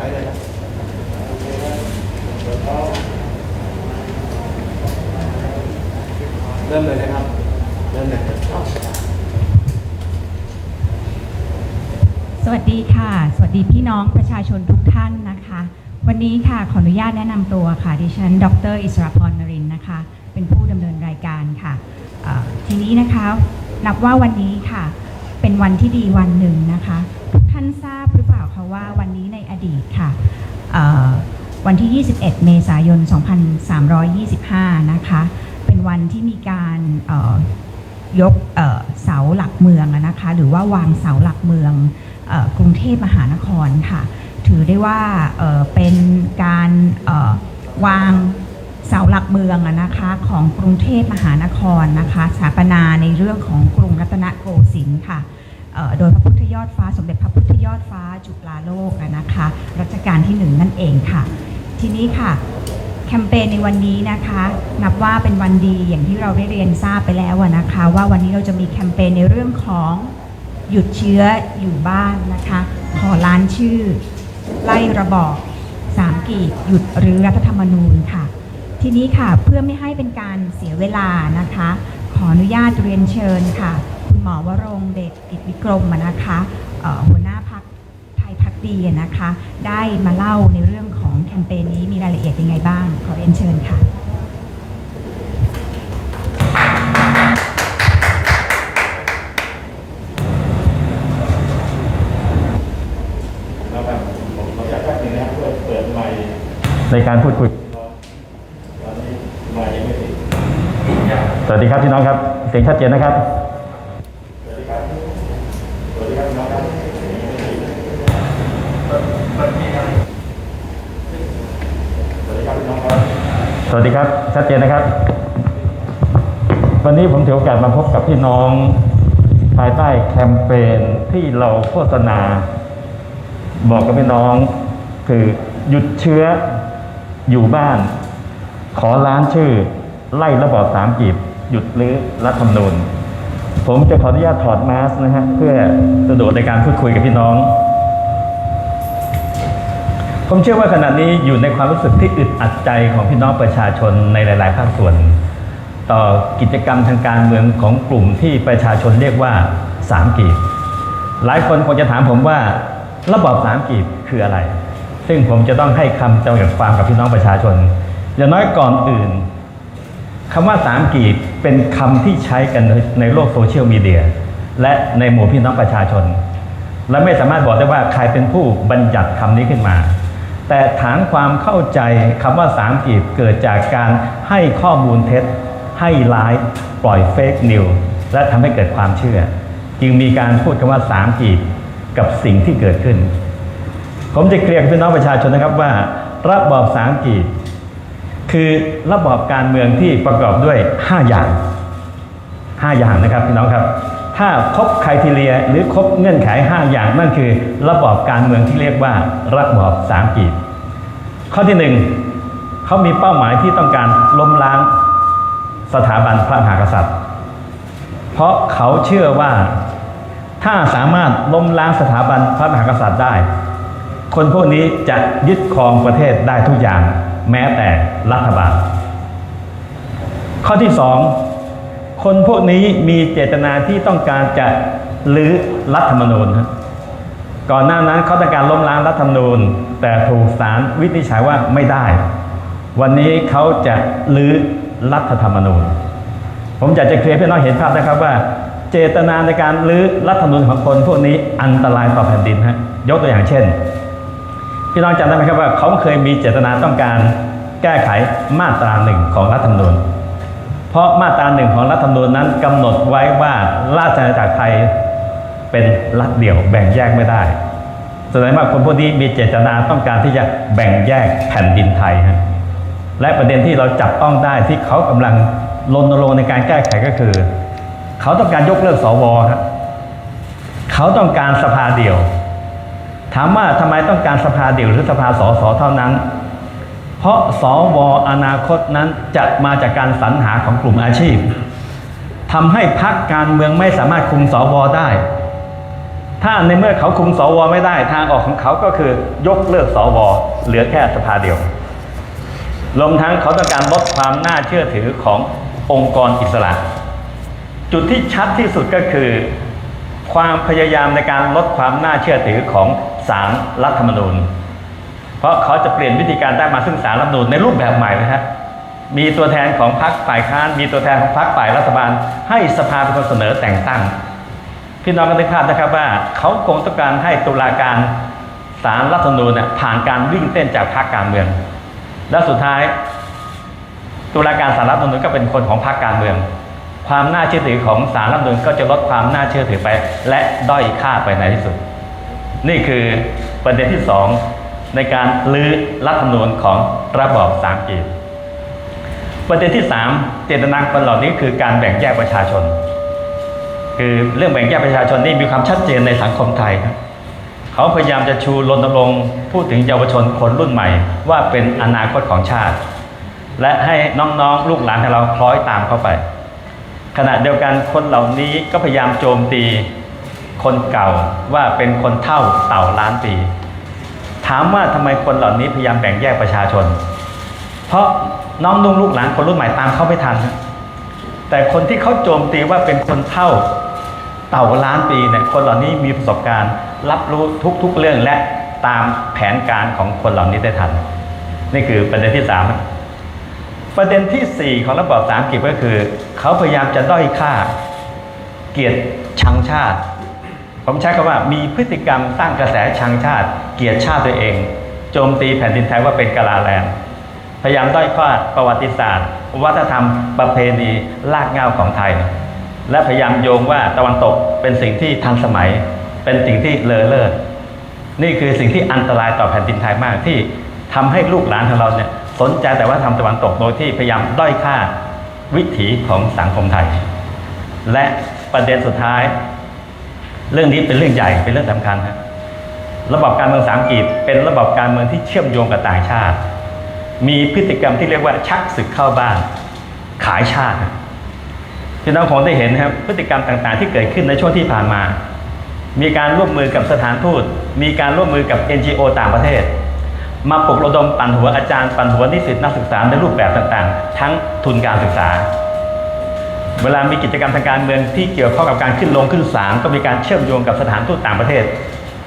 ายเลยนะโอเคนะเริ่มเลยนะครับ เริ่มเลยสวัสดีค่ะ สวัสดีพี่น้องประชาชนทุกท่านนะคะ วันนี้ค่ะขออนุญาตแนะนำตัวค่ะ ดิฉัน ดร อิสรพรนรินนะคะ เป็นผู้ดำเนินรายการค่ะ ทีนี้นะคะ นับว่าวันนี้ค่ะ เป็นวันที่ดีวันหนึ่งนะคะ ทุกท่านทราบ ว่าวันนี้ในอดีตค่ะวันที่ 21 เมษายน 2325 นะคะ เป็นวันที่มีการยกเสาหลักเมืองนะคะ หรือว่าวางเสาหลักเมืองกรุงเทพมหานครค่ะ ถือได้ว่าเป็นการวางเสาหลักเมืองนะคะของกรุงเทพมหานครนะคะสถาปนาในเรื่องของกรุงรัตนโกสินทร์ค่ะ โดยพระพุทธยอดฟ้าสมเด็จพระพุทธยอดฟ้าจุฬาโลกนะคะรัชกาลที่หนึ่งนั่นเองค่ะ ทีนี้ค่ะแคมเปญในวันนี้นะคะนับว่าเป็นวันดีอย่างที่เราได้เรียนทราบไปแล้วนะคะ ว่าวันนี้เราจะมีแคมเปญในเรื่องของหยุดเชื้ออยู่บ้านนะคะขอล้านชื่อ ไล่ระบอบสามกีบหยุดหรือรัฐธรรมนูญค่ะ ทีนี้ค่ะเพื่อไม่ให้เป็นการเสียเวลานะคะ ขออนุญาตเรียนเชิญค่ะ คุณหมอวรงค์เดชกิจวิกรมอะนะคะเอ่อหัวหน้าพักไทยพักดีอะนะคะ ได้มาเล่าในเรื่องของแคมเปญนี้มีรายละเอียดยังไงบ้าง ขอเรียนเชิญค่ะแล้วแบบผมขออนุญาตแป๊บนึงนะครับเพื่อเปิดไมค์ในการพูดคุยตอนนี้ไมค์ยังไม่ติดสวัสดีครับพี่น้องครับ เสียงชัดเจนนะครับ สวัสดีครับ สวัสดีครับน้องครับสวัสดีครับพี่น้องครับ สวัสดีครับ ชัดเจนนะครับ วันนี้ผมถือโอกาสมาพบกับพี่น้อง ภายใต้แคมเปญที่เราโฆษณา บอกกับพี่น้องคือหยุดเชื้ออยู่บ้าน ขอล้านชื่อ ไล่ระบอบสามกีบ หยุดรื้อรัฐธรรมนูญ ผมจะขออนุญาตถอดมาส์นะฮะเพื่อสะดวกในการพูดคุยกับพี่น้อง ผมเชื่อว่าขณะนี้อยู่ในความรู้สึกที่อึดอัดใจของพี่น้องประชาชนในหลาย ๆ ภาคส่วน ต่อกิจกรรมทางการเมืองของกลุ่มที่ประชาชนเรียกว่าสามกีบหลายคนคงจะถามผมว่าระบอบสามกีบคืออะไร ซึ่งผมจะต้องให้คำจำกัดความกับพี่น้องประชาชนอย่างน้อยก่อนอื่นคำว่าสามกีบเป็นคำที่ใช้กันในโลกโซเชียลมีเดียและในหมู่พี่น้องประชาชน และไม่สามารถบอกได้ว่าใครเป็นผู้บัญญัติคำนี้ขึ้นมา แต่ฐานความเข้าใจคำว่าสามกีบเกิดจากการให้ข้อมูลเท็จ ให้ร้ายปล่อยเฟกนิวและทำให้เกิดความเชื่อ จึงมีการพูดคำว่าสามกีบกับสิ่งที่เกิดขึ้น ผมจะเคลียร์พี่น้องประชาชนนะครับว่า ระบอบสามกีบคือระบอบการเมืองที่ประกอบด้วย 5 อย่าง 5 อย่างนะครับพี่น้องครับ ถ้าครบครทีเรียหรือครบเงื่อนไข5อย่างนั่นคือ ระบอบการเมืองที่เรียกว่าระบอบสามกีบข้อที่หนึ่งเขามีเป้าหมายที่ต้องการล้มล้างสถาบันพระมหากษัตริย์ เพราะเขาเชื่อว่าถ้าสามารถล้มล้างสถาบันพระมหากษัตริย์ได้ คนพวกนี้จะยึดครองประเทศได้ทุกอย่าง แม้แต่รัฐบาล ข้อที่สอง คนพวกนี้มีเจตนาที่ต้องการจะลื้อรัฐธรรมนูญครับก่อนหน้านั้นเขาต้องการล้มล้างรัฐธรรมนูญ แต่ถูกศาลวินิจฉัยว่าไม่ได้ วันนี้เขาจะลื้อรัฐธรรมนูญ ผมอยากจะเคลียร์ให้น้องเห็นภาพนะครับว่า เจตนาในการลื้อรัฐธรรมนูญของคนพวกนี้อันตรายต่อแผ่นดินฮะยกตัวอย่างเช่นพี่น้องจำได้ไหมครับว่าเขาเคยมีเจตนาต้องการแก้ไขมาตราหนึ่งของรัฐธรรมนูญ เพราะมาตราหนึ่งของรัฐธรรมนูญนั้นกำหนดไว้ว่าราชอาณาจักรไทยเป็นรัฐเดี่ยวแบ่งแยกไม่ได้แสดงว่าคนพวกนี้มีเจตนาต้องการที่จะแบ่งแยกแผ่นดินไทยฮะและประเด็นที่เราจับต้องได้ที่เขากำลังรณรงค์ในการแก้ไขก็คือ เขาต้องการยกเลิกสวครับเขาต้องการสภาเดี่ยว ถามว่าทำไมต้องการสภาเดี่ยวหรือสภาสสเท่านั้น เพราะสวอนาคตนั้นจะมาจากการสรรหาของกลุ่มอาชีพทำให้พรรคการเมืองไม่สามารถคุมสวได้ ถ้าในเมื่อเขาคุมสวไม่ได้ทางออกของเขาก็คือยกเลิกสวเหลือแค่สภาเดียวรวมทั้งเขาต้องการลดความน่าเชื่อถือขององค์กรอิสระ จุดที่ชัดที่สุดก็คือ ความพยายามในการลดความน่าเชื่อถือของศารรัฐธรรมนูญ เพราะเขาจะเปลี่ยนวิธีการได้มาซึ่งสารรัฐมนูญในรูปแบบใหม่นะฮะมีตัวแทนของพรรคฝ่ายค้าน มีตัวแทนของพรรคฝ่ายรัฐบาล ให้สภาเป็นคนเสนอแต่งตั้ง พี่น้องก็นึกภาพนะครับว่า เขาคงต้องการให้ตุลาการศาลรัฐธรรมนูญเนี่ยผ่านการวิ่งเต้นจากพรรคการเมือง แล้วสุดท้าย ตุลาการศาลรัฐธรรมนูญก็เป็นคนของพรรคการเมือง ความน่าเชื่อถือของศาลรัฐธรรมนูญก็จะลดความน่าเชื่อถือไป และด้อยค่าไปในที่สุด นี่คือประเด็นที่สอง ในการลื้อรัฐธรรมนูญของระบอบสามกีประเด็นที่สามเจตนาคนเหล่านี้คือการแบ่งแยกประชาชน คือเรื่องแบ่งแยกประชาชนนี่มีความชัดเจนในสังคมไทยครับเขาพยายามจะชูรณรงค์พูดถึงเยาวชนคนรุ่นใหม่ ว่าเป็นอนาคตของชาติ และให้น้องๆลูกหลานของเราคล้อยตามเข้าไป ขณะเดียวกันคนเหล่านี้ก็พยายามโจมตีคนเก่าว่าเป็นคนเท่าเต่าล้านปี ถามว่าทำไมคนเหล่านี้พยายามแบ่งแยกประชาชน เพราะน้องนุ่งลูกหลานคนรุ่นใหม่ตามเข้าไม่ทัน แต่คนที่เขาโจมตีว่าเป็นคนเท่าเต่าล้านปีเนี่ยคนเหล่านี้มีประสบการณ์ รับรู้ทุกๆเรื่องและตามแผนการของคนเหล่านี้ได้ทัน นี่คือประเด็นที่สามประเด็นที่สี่ของระบอบสามกีบก็คือ เขาพยายามจะด้อยค่า เกียรติชังชาติ ผมใช้คำว่ามีพฤติกรรมสร้างกระแสชังชาติ เกียรติชาติตัวเอง โจมตีแผ่นดินไทยว่าเป็นกาลาแลนด์พยายามด้อยค่าประวัติศาสตร์ วัฒนธรรม ประเพณีลากเงาของไทย และพยายามโยงว่าตะวันตกเป็นสิ่งที่ทันสมัย เป็นสิ่งที่เลอเลิศนี่คือสิ่งที่อันตรายต่อแผ่นดินไทยมากที่ทำให้ลูกหลานของเราเนี่ยสนใจแต่ว่าทำตะวันตกโดยที่พยายามด้อยค่าวิถีของสังคมไทย และประเด็นสุดท้าย เรื่องนี้เป็นเรื่องใหญ่เป็นเรื่องสำคัญครับระบบการเมืองสามกีบเป็นระบบการเมืองที่เชื่อมโยงกับต่างชาติ มีพฤติกรรมที่เรียกว่าชักศึกเข้าบ้าน ขายชาติพี่น้องคงได้เห็นนะครับพฤติกรรมต่างๆ ที่เกิดขึ้นในช่วงที่ผ่านมา มีการร่วมมือกับสถานทูต มีการร่วมมือกับ NGO ต่างประเทศ มาปลุกระดมปั่นหัวอาจารย์ปั่นหัวนิสิตนักศึกษาในรูปแบบต่างๆ ทั้งทุนการศึกษา เวลามีกิจกรรมทางการเมืองที่เกี่ยวข้องกับการขึ้นลงขึ้นศาลก็มีการเชื่อมโยงกับสถานทูตต่างประเทศ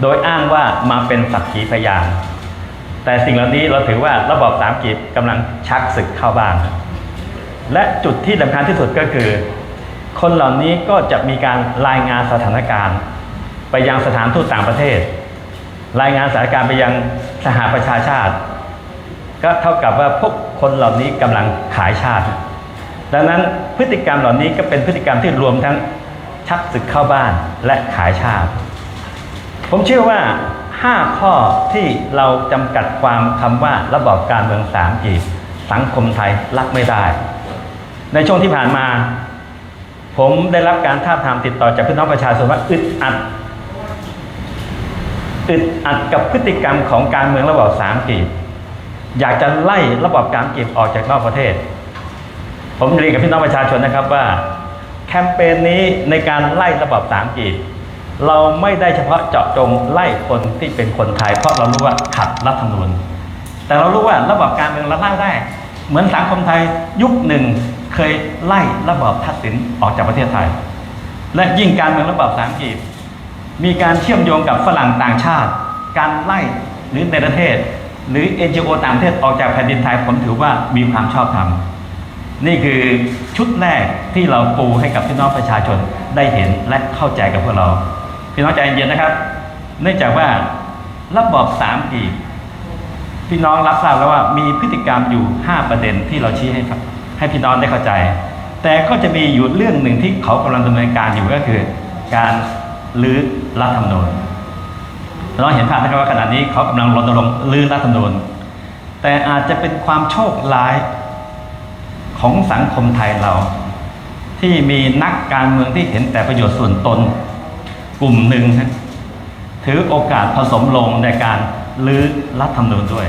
โดยอ้างว่ามาเป็นสักขีพยาน แต่สิ่งเหล่านี้เราถือว่าระบอบสามกีบกำลังชักศึกเข้าบ้านและจุดที่สำคัญที่สุดก็คือ คนเหล่านี้ก็จะมีการรายงานสถานการณ์ ไปยังสถานทูตต่างประเทศ รายงานสถานการณ์ไปยังสหประชาชาติ ก็เท่ากับว่าพวกคนเหล่านี้กำลังขายชาติ ดังนั้นพฤติกรรมเหล่านี้ก็เป็นพฤติกรรมที่รวมทั้งชักศึกเข้าบ้านและขายชาติ ผมเชื่อว่า 5 ข้อที่เราจำกัดความคำว่าระบอบการเมืองสามกีบสังคมไทยรับไม่ได้ ในช่วงที่ผ่านมา ผมได้รับการท้าทามติดต่อจากพี่น้องประชาชนว่าอึดอัดอึดอัดกับพฤติกรรมของการเมืองระบอบสามกีบอยากจะไล่ระบอบการกีบออกจากนอกประเทศ ผมเรียนกับพี่น้องประชาชนนะครับว่าแคมเปญนี้ในการไล่ระบอบสามกีเราไม่ได้เฉพาะเจาะจงไล่คนที่เป็นคนไทย เพราะเรารู้ว่าขัดรัฐธรรมนูญแต่เรารู้ว่าระบอบการเมืองเราไล่ได้ เหมือนสังคมไทยยุคหนึ่งเคยไล่ระบอบทักษิณออกจากประเทศไทย และยิ่งการเมืองระบอบสามกีบมีการเชื่อมโยงกับฝรั่งต่างชาติ การไล่หรือในประเทศ หรือ NGO ต่างประเทศออกจากแผ่นดินไทยผมถือว่ามีความชอบธรรม นี่คือชุดแรกที่เราปูให้กับพี่น้องประชาชนได้เห็นและเข้าใจกับพวกเรา พี่น้องใจเย็นนะครับ เนื่องจากว่าระบบสามกีพี่น้องรับทราบแล้วว่ามีพฤติกรรมอยู่ 5 ประเด็นที่เราชี้ให้ครับให้พี่น้องได้เข้าใจ แต่ก็จะมีอยู่เรื่องหนึ่งที่เขากำลังดำเนินการอยู่ก็คือ การลื้อรัฐธรรมนูญเราเห็นภาพนะครับว่าขณะนี้เขากำลังรณรงค์ลื้อรัฐธรรมนูญแต่อาจจะเป็นความโชคร้าย ของสังคมไทยเรา ที่มีนักการเมืองที่เห็นแต่ประโยชน์ส่วนตนกลุ่มหนึ่งถือโอกาสผสมลงในการลื้อรัฐธรรมนูญด้วย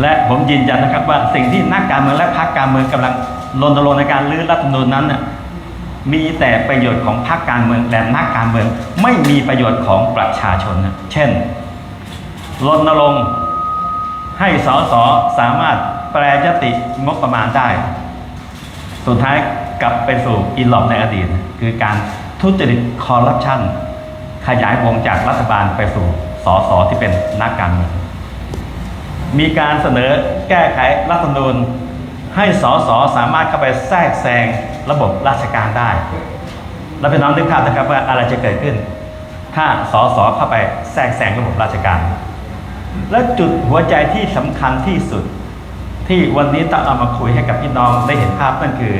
และผมยืนยันนะครับว่าสิ่งที่นักการเมืองและพรรคการเมืองกำลังรณรงค์ในการลื้อรัฐธรรมนูญนั้นน่ะมีแต่ประโยชน์ของพรรคการเมืองและนักการเมืองไม่มีประโยชน์ของประชาชนนะเช่นรณรงค์ให้สสสามารถ แปรยติงบประมาณได้ สุดท้ายกลับไปสู่อีหลอบในอดีต คือการทุจริตคอร์รัปชันขยายวงจากรัฐบาลไปสู่สสที่เป็นนักการเมืองมีการเสนอแก้ไขรัฐธรรมนูญให้สสสามารถเข้าไปแทรกแซงระบบราชการได้ แล้วพี่น้องนึกภาพนะครับว่าอะไรจะเกิดขึ้น ถ้าสสเข้าไปแทรกแซงระบบราชการ และจุดหัวใจที่สำคัญที่สุด ที่วันนี้ต้องเอามาคุยให้กับพี่น้องได้เห็นภาพนั่นคือ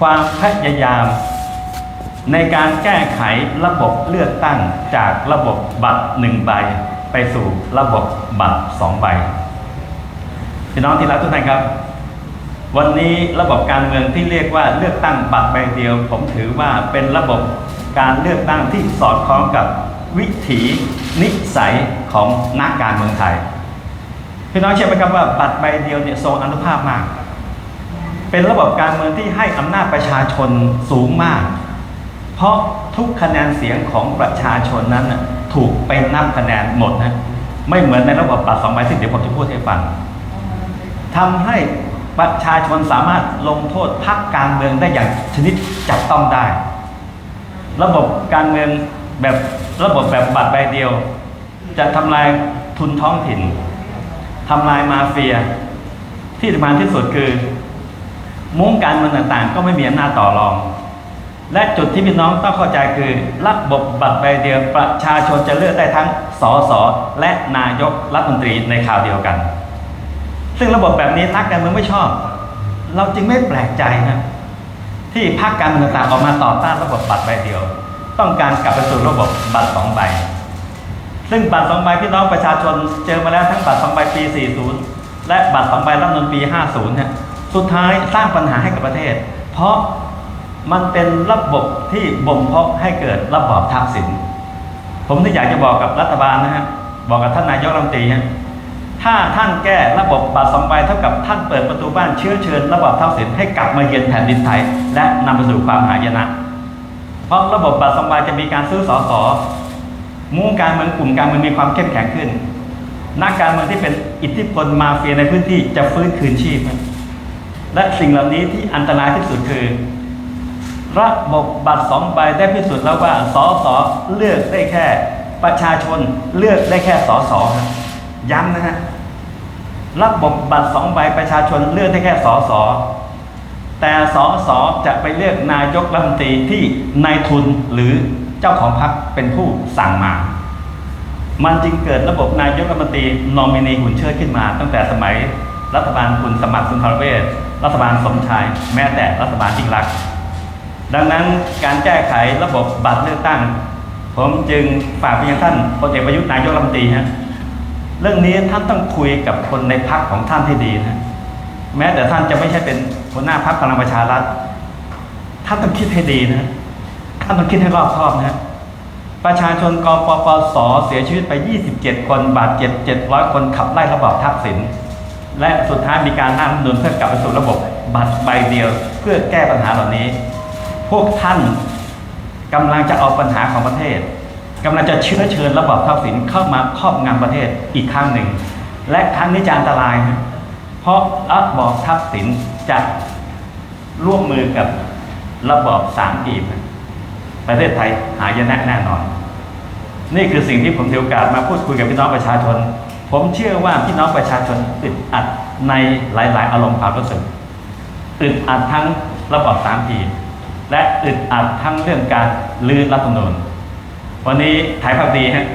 ความพยายามในการแก้ไขระบบเลือกตั้งจากระบบบัตรหนึ่งใบ ไปสู่ระบบบัตรสองใบ พี่น้องที่รักทุกท่านครับ วันนี้ระบบการเมืองที่เรียกว่าเลือกตั้งบัตรใบเดียว ผมถือว่าเป็นระบบการเลือกตั้งที่สอดคล้องกับวิถีนิสัยของนักการเมืองไทย พี่น้องเชื่อไหมครับว่าบัตรใบเดียวเนี่ยทรงอนุภาพมาก เป็นระบบการเมืองที่ให้อำนาจประชาชนสูงมาก เพราะทุกคะแนนเสียงของประชาชนนั้นถูกไปนับคะแนนหมดนะไม่เหมือนในระบบบัตรสองใบที่เดี๋ยวผมจะพูดให้ฟังทำให้ประชาชนสามารถลงโทษพรรคการเมืองได้อย่างชนิดจับต้องได้ ระบบการเมืองแบบระบบแบบบัตรใบเดียว จะทำลายทุนท้องถิ่น ทำลายมาเฟีย ที่สำคัญที่สุดคือ มุ้งการเมืองต่างๆ ก็ไม่มีอำนาจต่อรอง และจุดที่พี่น้องต้องเข้าใจคือระบบบัตรใบเดียวประชาชนจะเลือกได้ทั้งสสและนายกรัฐมนตรีในข่าวเดียวกัน ซึ่งระบบแบบนี้นักการเมืองไม่ชอบ เราจึงไม่แปลกใจนะที่พรรคการเมืองต่างๆออกมาต่อต้านระบบบัตรใบเดียว ต้องการกลับไปสู่ระบบบัตรสองใบ ซึ่งบัตรสองใบพี่น้องประชาชนเจอมาแล้วทั้งบัตรสองใบปี 40 และบัตรสองใบรัฐธรรมนูญปี 50เนี่ยสุดท้ายสร้างปัญหาให้กับประเทศ เพราะมันเป็นระบบที่บ่มเพาะให้เกิดระบอบทักษิณผมที่อยากจะบอกกับรัฐบาลนะฮะบอกกับท่านนายกรัฐมนตรีฮะถ้าท่านแก้ระบบบัตรสองใบเท่ากับท่านเปิดประตูบ้านเชื้อเชิญระบอบทักษิณให้กลับมาเยือนแผ่นดินไทย และนำไปสู่ความหายนะ เพราะระบบบัตรสองใบจะมีการซื้อสอสอ มุ้งการเมืองกลุ่มการเมืองมีความเข้มแข็งขึ้น นักการเมืองที่เป็นอิทธิพลมาเฟียในพื้นที่จะฟื้นคืนชีพ และสิ่งเหล่านี้ที่อันตรายที่สุดคือ ระบบบัตรสองใบได้พิสูจน์แล้วว่าสสเลือกได้แค่ ประชาชนเลือกได้แค่สสครับย้ำนะฮะระบบบัตรสองใบประชาชนเลือกได้แค่สสแต่สสจะไปเลือกนายกรัฐมนตรีที่นายทุนหรือ เจ้าของพรรคเป็นผู้สั่งมา มันจึงเกิดระบบนายกรัฐมนตรีนอมินีหุ่นเชิดขึ้นมา ตั้งแต่สมัยรัฐบาลคุณสมัครสุนทรเวชรัฐบาลสมชาย แม้แต่รัฐบาลยิ่งรัก ดังนั้นการแก้ไขระบบบัตรเลือกตั้ง ผมจึงฝากไปยังท่านพลเอกประยุทธ์นายกรัฐมนตรีฮะเรื่องนี้ท่านต้องคุยกับคนในพรรคของท่านให้ดีนะแม้แต่ท่านจะไม่ใช่เป็นหัวหน้าพรรคพลังประชารัฐท่านต้องคิดให้ดีนะานต้องคิดให้รอบคอบนะประชาชนกปปสเสียชีวิตไป 27 คนบาดเจ็บ 700 คนขับไล่ระบอบทักษิณและสุดท้ายมีการร่างรัฐธรรมนูญเพื่อกลับไปสู่ระบบบัตรใบเดียวเพื่อแก้ปัญหาเหล่านี้ พวกท่านกำลังจะเอาปัญหาของประเทศกำลังจะเชื้อเชิญระบอบทักษิณเข้ามาครอบงำประเทศอีกครั้งหนึ่ง และครั้งนี้จะอันตราย เพราะระบอบทักษิณจะร่วมมือกับระบอบสามกีบ ประเทศไทยหายนะแน่นอน นี่คือสิ่งที่ผมถือโอกาสมาพูดคุยกับพี่น้องประชาชน ผมเชื่อว่าพี่น้องประชาชนอึดอัดในหลาย ๆ อารมณ์ความรู้สึกอึดอัดทั้งระบอบสามกีและอึดอัดทั้งเรื่องการลือรัฐธรรมนูญวันนี้ถ่ายภาพดีฮะ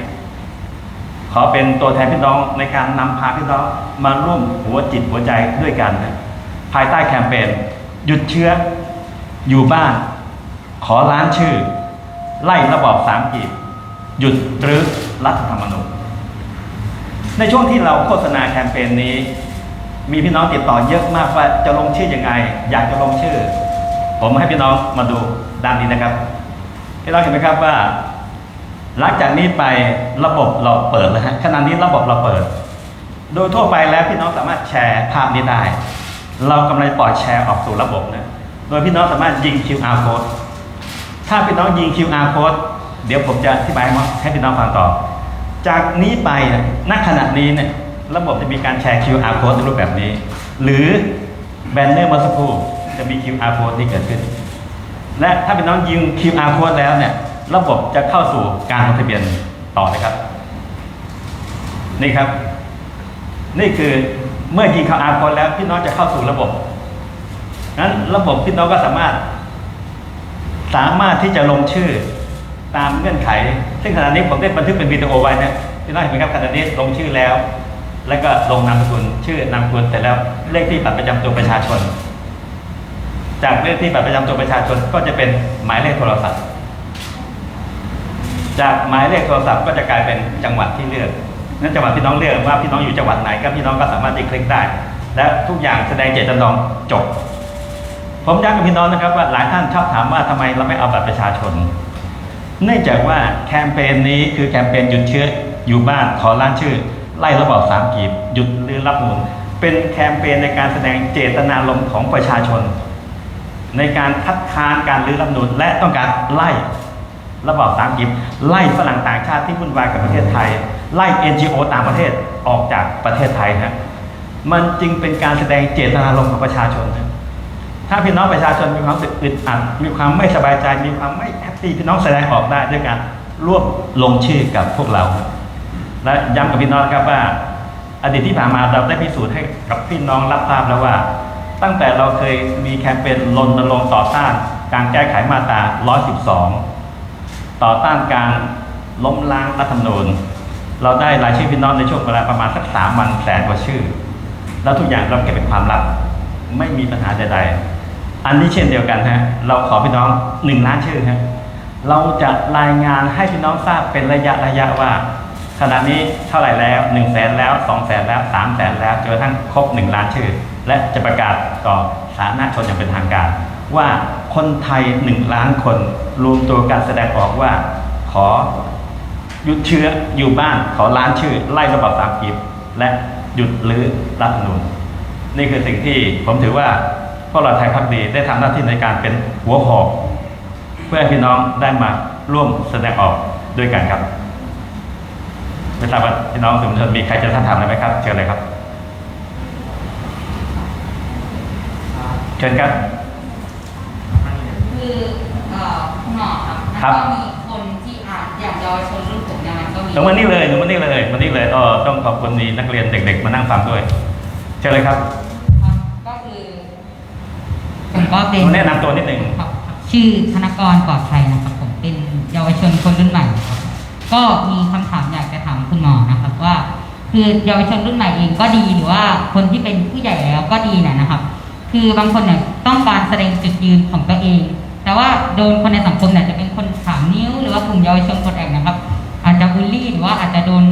ขอเป็นตัวแทนพี่น้องในการนำพาพี่น้องมาร่วมหัวจิตหัวใจด้วยกันนะภายใต้แคมเปญหยุดเชื้ออยู่บ้าน ขอล้านชื่อ ไล่ระบอบสามกีบหยุดหรือรัฐธรรมนูญในช่วงที่เราโฆษณาแคมเปญนี้ มีพี่น้องติดต่อเยอะมากว่าจะลงชื่อยังไง อยากจะลงชื่อ ผมให้พี่น้องมาดูด้านนี้นะครับพี่น้องเห็นไหมครับว่า หลังจากนี้ไประบบเราเปิดแล้วฮะขณะนี้ระบบเราเปิด โดยทั่วไปแล้วพี่น้องสามารถแชร์ภาพนี้ได้ เรากำลังปล่อยแชร์ออกสู่ระบบนะโดยพี่น้องสามารถยิง QR code ถ้าพี่น้องยิง QR code เดี๋ยวผมจะอธิบายให้พี่น้องฟังต่อ จากนี้ไปนี่ยณขณะนี้เนี่ยระบบจะมีการแชร์ QR code ในรูปแบบนี้ หรือแบนเนอร์เมื่อสักครู่จะมี QR code ที่เกิดขึ้น และถ้าพี่น้องยิง QR code แล้วเนี่ย ระบบจะเข้าสู่การลงทะเบียนต่อนะครับ นี่ครับ นี่คือเมื่อยิง QR code แล้วพี่น้องจะเข้าสู่ระบบงั้นระบบพี่น้องก็สามารถ สามารถที่จะลงชื่อตามเงื่อนไข ซึ่งขณะนี้ผมได้บันทึกเป็นวิดีโอไว้นะพี่น้องเห็นไหมครับขณะนี้ลงชื่อแล้ว แล้วก็ลงนามสกุลชื่อนามสกุลเสร็จแล้วเลขที่บัตรประจำตัวประชาชน จากเลขที่บัตรประจำตัวประชาชนก็จะเป็นหมายเลขโทรศัพท์ จากหมายเลขโทรศัพท์ก็จะกลายเป็นจังหวัดที่เลือกนั้นจังหวัดพี่น้องเลือกว่าพี่น้องอยู่จังหวัดไหนก็พี่น้องก็สามารถที่คลิกได้ และทุกอย่างแสดงเจตจำนงจบ ผมย้ำกับพี่น้องนะครับว่าหลายท่านชอบถามว่าทำไมเราไม่เอาบัตรประชาชน เนื่องจากว่าแคมเปญนี้คือแคมเปญหยุดเชื้ออยู่บ้านขอล้านชื่อ ไล่ระบอบสามกีบหยุดหรือรับหนุนเป็นแคมเปญในการแสดงเจตนารมณ์ของประชาชน ในการคัดค้านการรื้อรัฐธรรมนูญและต้องการไล่ระบอบสามกีบไล่ฝรั่งต่างชาติที่วุ่นวายกับประเทศไทย ไล่ NGO ต่างประเทศออกจากประเทศไทยนะมันจึงเป็นการแสดงเจตนารมณ์ของประชาชนนะ ถ้าพี่น้องประชาชนมีความรู้สึกอึดอัดมีความไม่สบายใจ มีความไม่แฮปปี้พี่น้องแสดงออกได้ด้วยการร่วมลงชื่อกับพวกเรา และย้ำกับพี่น้องครับว่า อดีตที่ผ่านมาเราได้พิสูจน์ให้กับพี่น้องรับทราบแล้วว่า ตั้งแต่เราเคยมีแคมเปญรณรงค์ต่อต้าน การแก้ไขมาตรา 112 ต่อต้านการล้มล้างรัฐธรรมนูญเราได้รายชื่อพี่น้องในช่วงเวลาประมาณสักสามวันแสนกว่าชื่อ แล้วทุกอย่างเราเก็บเป็นความลับ ไม่มีปัญหาใดๆ อันนี้เช่นเดียวกันฮะเราขอพี่น้องหนึ่งล้านชื่อฮะเราจะรายงานให้พี่น้องทราบเป็นระยะระยะว่าขณะนี้เท่าไหร่แล้วหนึ่งแสนแล้วสองแสนแล้วสามแสนแล้วจนกระทั่งครบหนึ่งล้านชื่อ และจะประกาศต่อสาธารณชนอย่างเป็นทางการ ว่าคนไทยหนึ่งล้านคนรวมตัวกันแสดงออกว่า ขอหยุดเชื้ออยู่บ้านขอล้านชื่อ ไล่ระบอบสามกีบและหยุดลื้อรัฐธรรมนูญนี่คือสิ่งที่ผมถือว่า พวกเราไทยพักดีได้ทำหน้าที่ในการเป็นหัวหอกเพื่อให้พี่น้องได้มาร่วมแสดงออกด้วยกันครับไม่ทราบว่าพี่น้องสื่อมวลชนมีใครจะถามอะไรไหมครับ เชิญเลยครับ เชิญครับคือเอ่อคุณหมอครับครับแล้วก็มีคนที่อาจอย่างเยาวชนรุ่นผมเนี่ยมันก็มีหนูมานี่เลยหนูมานี่เลยมานี่เลยก็ต้องขอบคุณมีนักเรียนเด็ก ๆ มานั่งฟังด้วย เชิญเลยครับครับก็คือผม ก็เป็นหนูแนะนำตัวนิดหนึ่งครับชื่อธนกรปลอดภัยนะครับผมเป็นเยาวชนคนรุ่นใหม่ครับก็มีคำถามอยากจะถามคุณหมอนะครับว่า คือเยาวชนรุ่นใหม่เองก็ดีหรือว่าคนที่เป็นผู้ใหญ่แล้วก็ดีเนี่ยนะครับ คือบางคนเนี่ยต้องการแสดงจุดยืนของตัวเอง แต่ว่าโดนคนในสังคมเนี่ยจะเป็นคนถามนิ้ว หรือว่ากลุ่มเยาวชนคนแอกนะครับ อาจจะบูลลี่หรือว่าอาจจะโดน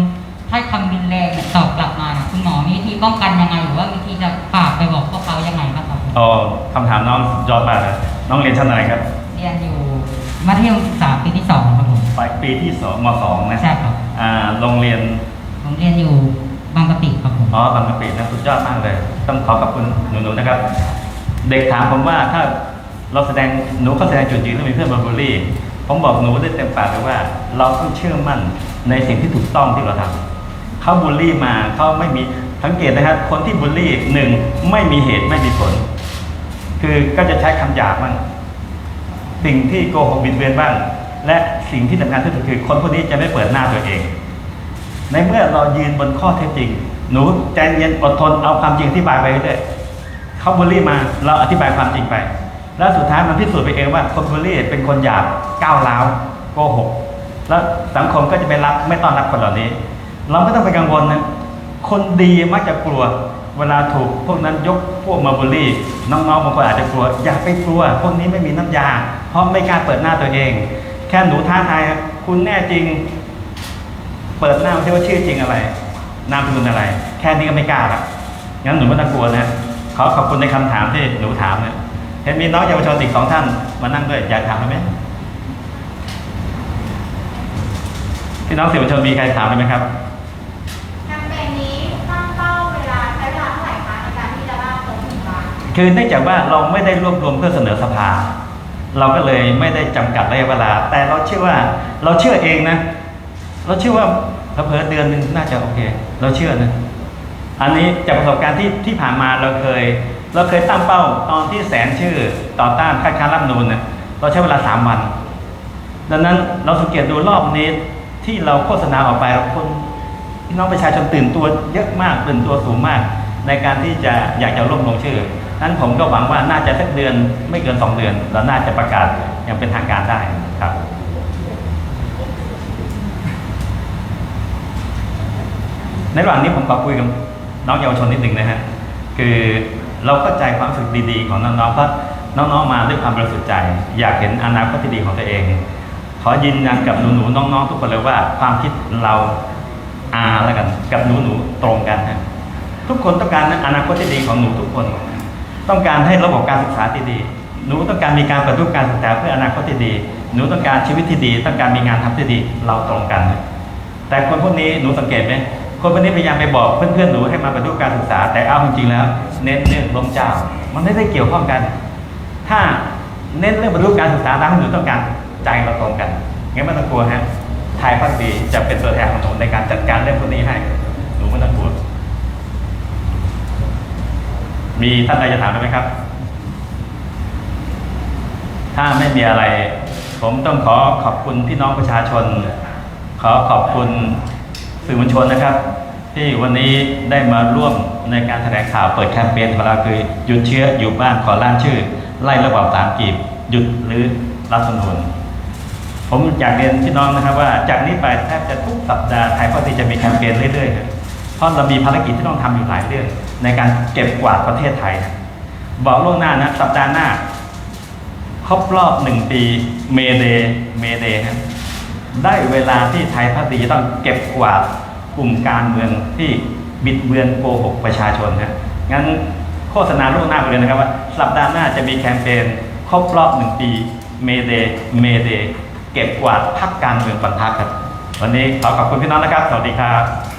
ถ้อยคำรุนแรงเนี่ยตอบกลับมาเนี่ยคุณหมอมีวิธีป้องกันยังไงหรือว่าวิธีจะ บ้างครับผมอ๋อคำถามน้องยอดมากเลยน้องเรียนชั้นอะไรครับเรียนอยู่มัธยมศึกษาปีที่สองครับผมปลายปีที่สองมสองนะใช่ครับ อ่าโรงเรียนผมเรียนอยู่บางกะปิครับผมอ๋อบางกะปินะสุดยอดมากเลย ต้องขอขอบคุณหนูๆนะครับ เด็กถามผมว่าถ้าเราแสดงหนูเขาแสดงจุดยืนแล้วมีเพื่อนมาบูลลี่ ผมบอกหนูได้เต็มปากเลยว่า เราต้องเชื่อมั่นในสิ่งที่ถูกต้องที่เราทำเขาบูลลี่มาเขาไม่มีสังเกตนะครับคนที่บูลลี่หนึ่งไม่มีเหตุไม่มีผล คือก็จะใช้คำหยาบบ้างสิ่งที่โกหกบิดเบือนบ้าง และสิ่งที่สำคัญที่สุดคือ คนพวกนี้จะไม่เปิดหน้าตัวเอง ในเมื่อเรายืนบนข้อเท็จจริง หนูใจเย็นอดทนเอาความจริงอธิบายไปเรื่อยเขาบูลลี่มาเราอธิบายความจริงไป แล้วสุดท้ายมันพิสูจน์ไปเองว่าคนบูลลี่เป็นคนหยาบก้าวร้าวโกหกแล้วสังคมก็จะไม่รับไม่ต้อนรับคนเหล่านี้ เราไม่ต้องไปกังวลนะคนดีมักจะกลัว เวลาถูกพวกนั้นยกพวกมาบูลลี่น้องๆบางคนอาจจะกลัว อย่าไปกลัว พวกนี้ไม่มีน้ำยา เพราะไม่กล้าเปิดหน้าตัวเอง แค่หนูท้าทายคุณแน่จริง เปิดหน้าไม่ใช่ว่าชื่อจริงอะไร นามสกุลอะไร แค่นี้ก็ไม่กล้าละงั้นหนูไม่ต้องกลัวนะขอขอบคุณในคำถามที่หนูถามเนะเห็นมีน้องเยาวชนอีกสองท่านมานั่งด้วยอยากถามไหมพี่น้องสื่อมวลชนมีใครถามไหมครับ แคมเปญนี้ตั้งเป้าเวลาใช้เวลาเท่าไหร่ คือเนื่องจากว่าเราไม่ได้รวบรวมเพื่อเสนอสภา เราก็เลยไม่ได้จำกัดระยะเวลา แต่เราเชื่อว่าเราเชื่อเองนะ เราเชื่อว่าเผลอๆเดือนหนึ่งน่าจะโอเค เราเชื่อนะ อันนี้จากประสบการณ์ที่ที่ผ่านมาเราเคย เราเคยตั้งเป้าตอนที่แสนชื่อต่อต้านคัดค้านรัฐธรรมนูนเนี่ยเราใช้เวลาสามวัน ดังนั้นเราสังเกตดูรอบนี้ที่เราโฆษณาออกไปคนพี่น้องประชาชนตื่นตัวเยอะมากตื่นตัวสูงมาก ในการที่จะอยากจะร่วมลงชื่อ นั้นผมก็หวังว่าน่าจะสักเดือนไม่เกินสองเดือนเราน่าจะประกาศอย่างเป็นทางการได้ครับในระหว่างนี้ผมขอคุยกับน้องเยาวชนนิดหนึ่งนะฮะคือเราเข้าใจความรู้สึกดีๆ ของน้องๆเพราะน้องๆมาด้วยความบริสุทธิ์ใจ อยากเห็นอนาคตที่ดีของตัวเอง ขอยืนยันกับหนูๆน้องๆทุกคนเลยว่าความคิดเราอาแล้วกัน กับหนูๆตรงกันฮะทุกคนต้องการอนาคตที่ดีของหนูทุกคน ต้องการให้ระบบการศึกษาที่ดี หนูต้องการมีการปฏิรูปการศึกษาเพื่ออนาคตที่ดี หนูต้องการชีวิตที่ดี ต้องการมีงานทำที่ดี เราตรงกัน แต่คนพวกนี้หนูสังเกตไหมคนพวกนี้พยายามไปบอกเพื่อนๆหนูให้มาปฏิรูปการศึกษา แต่เอาจริงๆแล้ว เน้นเรื่องล้มเจ้า มันไม่ได้เกี่ยวข้องกัน ถ้าเน้นเรื่องปฏิรูปการศึกษาตามที่หนูต้องการใจเราตรงกันงั้นไม่ต้องกลัวฮะไทยพักดีจะเป็นตัวแทนของหนูในการจัดการเรื่องพวกนี้ให้หนูไม่ต้องกลัว มีท่านใดจะถามได้ไหมครับ ถ้าไม่มีอะไร ผมต้องขอขอบคุณพี่น้องประชาชน ขอขอบคุณสื่อมวลชนนะครับ ที่วันนี้ได้มาร่วมในการแถลงข่าวเปิดแคมเปญของเราคือหยุดเชื้ออยู่บ้านขอล้านชื่อ ไล่ระบอบสามกีบหยุดหรือรัฐธรรมนูญผมอยากเรียนพี่น้องนะครับว่าจากนี้ไปแทบจะทุกสัปดาห์ไทยพอดีจะมีแคมเปญเรื่อยๆเพราะเรามีภารกิจที่ต้องทำอยู่หลายเรื่อง ในการเก็บกวาดประเทศไทย บอกล่วงหน้านะสัปดาห์หน้า ครบรอบหนึ่งปีเมเดเมเดครับได้เวลาที่ไทยพักดีต้องเก็บกวาดกลุ่มการเมืองที่บิดเบือนโกหกประชาชนนะงั้นโฆษณาล่วงหน้าไปเลยนะครับว่า สัปดาห์หน้าจะมีแคมเปญครบรอบหนึ่งปีเมเดเมเดเก็บกวาดพักการเมืองปันทักครับ วันนี้ขอขอบคุณพี่น้องนะครับ สวัสดีครับ